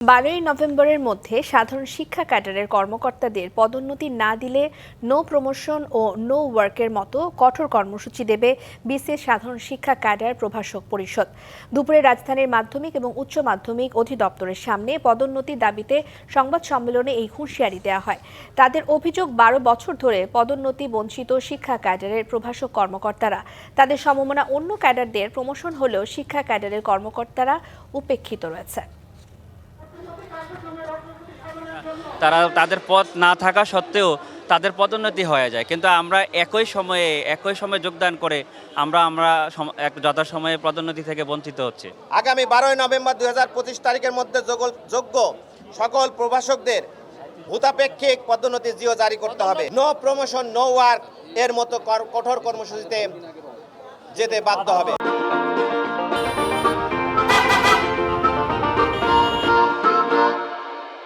বারোই নভেম্বরের মধ্যে সাধারণ শিক্ষা ক্যাডারের কর্মকর্তাদের পদোন্নতি না দিলে নো প্রমোশন ও নো ওয়ার্কের মতো কঠোর কর্মসূচি দেবে বিসিএস সাধারণ শিক্ষা ক্যাডার প্রভাষক পরিষদ। দুপুরে রাজধানীর মাধ্যমিক এবং উচ্চ মাধ্যমিক অধিদপ্তরের সামনে পদোন্নতির দাবিতে সংবাদ সম্মেলনে এই হুঁশিয়ারি দেওয়া হয়। তাদের অভিযোগ বারো বছর ধরে পদোন্নতি বঞ্চিত শিক্ষা ক্যাডারের প্রভাষক কর্মকর্তারা। তাদের সমমনা অন্য ক্যাডারদের প্রমোশন হলেও শিক্ষা ক্যাডারের কর্মকর্তারা উপেক্ষিত রয়েছে। তারা তাদের পদ না থাকা সত্ত্বেও তাদের পদোন্নতি হয়ে যায়। কিন্তু আমরা একই সময়ে একই সময়ে যোগদান করে আমরা আমরা এক যথাসময়ে পদোন্নতি থেকে বঞ্চিত হচ্ছে। আগামী বারোই নভেম্বর হাজার পঁচিশ তারিখের মধ্যে যোগ- যোগ্য সকল প্রভাষকদের ভূতাপেক্ষিক পদোন্নতি জিও জারি করতে হবে। নো প্রমোশন নো ওয়ার্ক এর মতো কঠোর কর্মসূচিতে যেতে বাধ্য হবে।